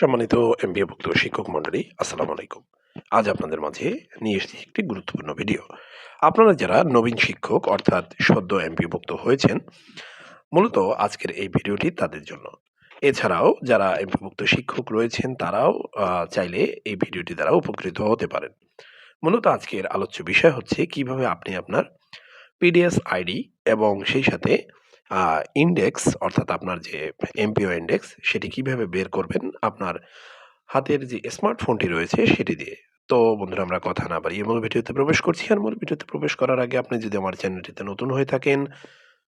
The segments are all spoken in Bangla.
সম্মানিত এমবিএভুক্ত শিক্ষক মণ্ডলী, আসসালামু আলাইকুম। আজ আপনাদের মাঝে নিয়ে এসেছি একটি গুরুত্বপূর্ণ ভিডিও। আপনারা যারা নবীন শিক্ষক অর্থাৎ সদ্য এমপিভুক্ত হয়েছেন, মূলত আজকের এই ভিডিওটি তাদের জন্য। এছাড়াও যারা এমপিভুক্ত শিক্ষক রয়েছেন, তারাও চাইলে এই ভিডিওটি দ্বারা উপকৃত হতে পারেন। মূলত আজকের আলোচ্য বিষয় হচ্ছে কীভাবে আপনি আপনার পিডিএস আইডি এবং সেই সাথে ইন্ডেক্স অর্থাৎ আপনার যে এমপিও ইন্ডেক্স সেটি কীভাবে বের করবেন? আপনার হাতের যে স্মার্টফোনটি রয়েছে সেটি দিয়ে। তো বন্ধুরা, আমরা কথা না বাড়িয়ে মূল ভিডিওতে প্রবেশ করছি আর মূল ভিডিওতে প্রবেশ করার আগে আপনি যদি আমার চ্যানেলটিতে নতুন হয়ে থাকেন,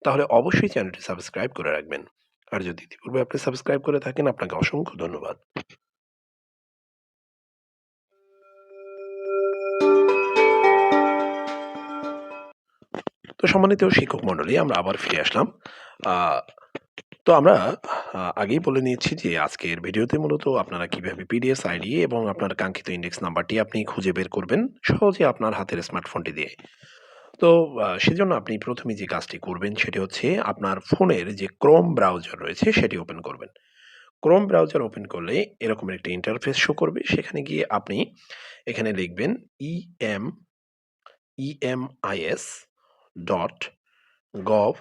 তাহলে অবশ্যই চ্যানেলটি সাবস্ক্রাইব করে রাখবেন। আর যদি ইতিপূর্বে আপনি সাবস্ক্রাইব করে থাকেন, আপনাকে অসংখ্য ধন্যবাদ। তো সম্মানিত শিক্ষক মণ্ডলী, আমরা আবার ফিরে আসলাম। তো আমরা আগেই বলে নিয়েছি যে আজকের ভিডিওতে মূলত আপনারা কীভাবে পিডিএস আইডি এবং আপনার কাঙ্ক্ষিত ইন্ডেক্স নাম্বারটি আপনি খুঁজে বের করবেন সহজে আপনার হাতের স্মার্টফোনটি দিয়ে। তো সেজন্য আপনি প্রথমে যে কাজটি করবেন সেটি হচ্ছে আপনার ফোনের যে ক্রোম ব্রাউজার রয়েছে সেটি ওপেন করবেন। ক্রোম ব্রাউজার ওপেন করলে এরকম একটি ইন্টারফেস শো করবে। সেখানে গিয়ে আপনি এখানে লিখবেন E M EMIS dot gov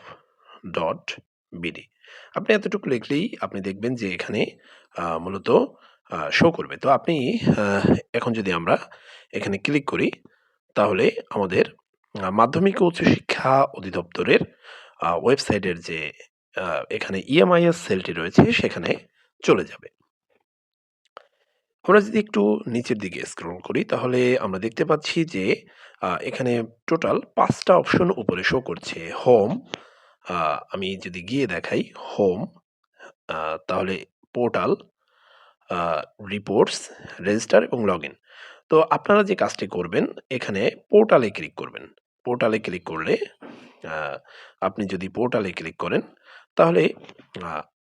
dot BD আপনি এতটুকু লিখলেই আপনি দেখবেন যে এখানে মূলত শো করবে। তো আপনি এখন যদি আমরা এখানে ক্লিক করি, তাহলে আমাদের মাধ্যমিক উচ্চশিক্ষা অধিদপ্তরের ওয়েবসাইটের যে এখানে ইএমআইএস সেলটি রয়েছে, সেখানে চলে যাবে। আমরা যদি একটু নিচের দিকে স্ক্রল করি, তাহলে আমরা দেখতে পাচ্ছি যে এখানে টোটাল পাঁচটা অপশন উপরে শো করছে। হোম আমি যদি গিয়ে দেখাই হোম তাহলে পোর্টাল রিপোর্টস রেজিস্টার এবং লগ তো আপনারা যে কাজটি করবেন, এখানে পোর্টালে ক্লিক করবেন। পোর্টালে ক্লিক করলে আপনি যদি পোর্টালে ক্লিক করেন, তাহলে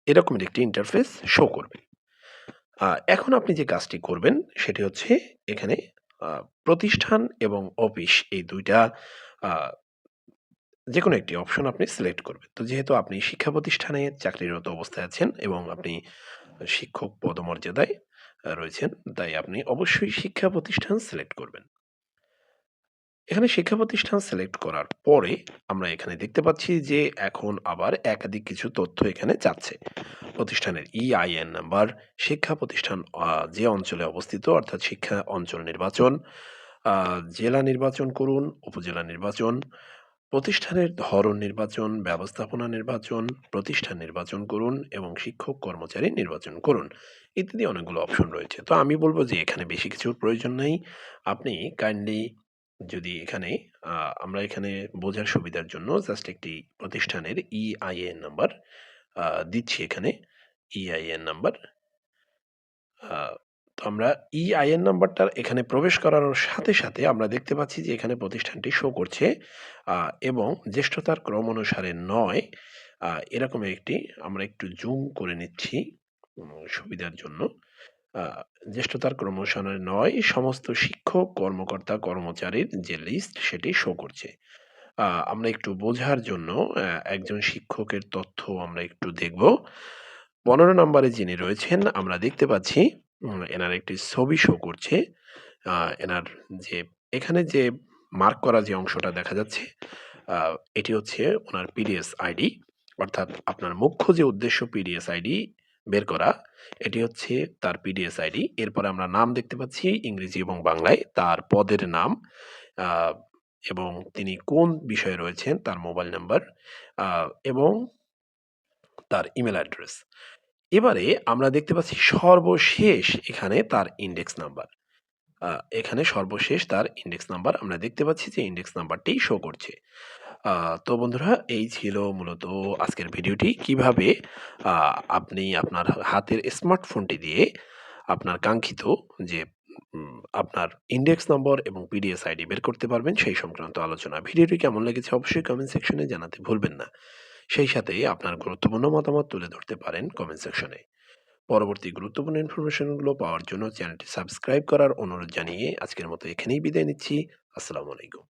এরকমের একটি ইন্টারফেস শো করবে। এখন আপনি যে কাজটি করবেন, সেটি হচ্ছে এখানে প্রতিষ্ঠান এবং অফিস এই দুইটা যে কোনো একটি অপশন আপনি সিলেক্ট করবেন। তো যেহেতু আপনি শিক্ষা প্রতিষ্ঠানে চাকরিরত অবস্থায় আছেন এবং আপনি শিক্ষক পদমর্যাদায় রয়েছেন, তাই আপনি অবশ্যই শিক্ষা প্রতিষ্ঠান সিলেক্ট করবেন। এখানে শিক্ষা প্রতিষ্ঠান সিলেক্ট করার পরে আমরা এখানে দেখতে পাচ্ছি যে এখন আবার একাধিক কিছু তথ্য এখানে যাচ্ছে। প্রতিষ্ঠানের ইআইএন নাম্বার শিক্ষা প্রতিষ্ঠান যে অঞ্চলে অবস্থিত, অর্থাৎ শিক্ষা অঞ্চল নির্বাচন জেলা নির্বাচন করুন, উপজেলা নির্বাচন, প্রতিষ্ঠানের ধরন নির্বাচন, ব্যবস্থাপনা নির্বাচন, প্রতিষ্ঠান নির্বাচন করুন এবং শিক্ষক কর্মচারী নির্বাচন করুন। ইত্যাদি অনেকগুলো অপশন রয়েছে। তো আমি বলব যে এখানে বেশি কিছুর প্রয়োজন নেই। আপনি কাইন্ডলি যদি এখানে আমরা এখানে বোঝার সুবিধার জন্য জাস্ট একটি প্রতিষ্ঠানের ইআইএন নাম্বার দিচ্ছি এখানে ইআইএন নাম্বার তো আমরা ইআইএন নাম্বারটার এখানে প্রবেশ করার সাথে সাথে আমরা দেখতে পাচ্ছি যে এখানে প্রতিষ্ঠানটি শো করছে এবং জ্যেষ্ঠতার ক্রম অনুসারে নয় এরকম একটি, আমরা একটু জুম করে নিচ্ছি সুবিধার জন্য। জ্যেষ্ঠতার ক্রম নয়, সমস্ত শিক্ষক, কর্মকর্তা, কর্মচারীর যে লিস্ট সেটি শো করছে। আমরা একটু বোঝার জন্য একজন শিক্ষকের তথ্য আমরা একটু দেখব। পনেরো নম্বরে যিনি রয়েছেন, আমরা দেখতে পাচ্ছি এনার একটি ছবি শো করছে। এনার যে, এখানে যে মার্ক করা যে অংশটা দেখা যাচ্ছে এটি হচ্ছে ওনার পিডিএস আইডি অর্থাৎ আপনার মুখ্য যে উদ্দেশ্য পিডিএস আইডি বের করা। এটি হচ্ছে তার পিডিএস আইডি এরপরে আমরা নাম দেখতে পাচ্ছি ইংরেজি এবং বাংলায়। তার পদের নাম এবং তিনি কোন বিষয়ে রয়েছেন তার মোবাইল নাম্বার এবং তার ইমেল অ্যাড্রেস। এবারে আমরা দেখতে পাচ্ছি সর্বশেষ এখানে তার ইন্ডেক্স নাম্বার। এখানে সর্বশেষ তার ইন্ডেক্স নাম্বার। আমরা দেখতে পাচ্ছি যে ইন্ডেক্স নাম্বারটি শো করছে। তো বন্ধুরা, এই ছিল মূলত আজকের ভিডিওটি। কীভাবে আপনি আপনার হাতের স্মার্টফোনটি দিয়ে আপনার কাঙ্ক্ষিত যে আপনার ইন্ডেক্স নম্বর এবং পিডিএস আইডি বের করতে পারবেন, সেই সংক্রান্ত আলোচনা। ভিডিওটি কেমন লেগেছে অবশ্যই কমেন্ট সেকশনে জানাতে ভুলবেন না। সেই সাথে আপনার গুরুত্বপূর্ণ মতামত তুলে ধরতে পারেন কমেন্ট সেকশনে পরবর্তী গুরুত্বপূর্ণ ইনফরমেশনগুলো পাওয়ার জন্য চ্যানেলটি সাবস্ক্রাইব করার অনুরোধ জানিয়ে আজকের মতো এখানেই বিদায় নিচ্ছি। আসসালামু আলাইকুম।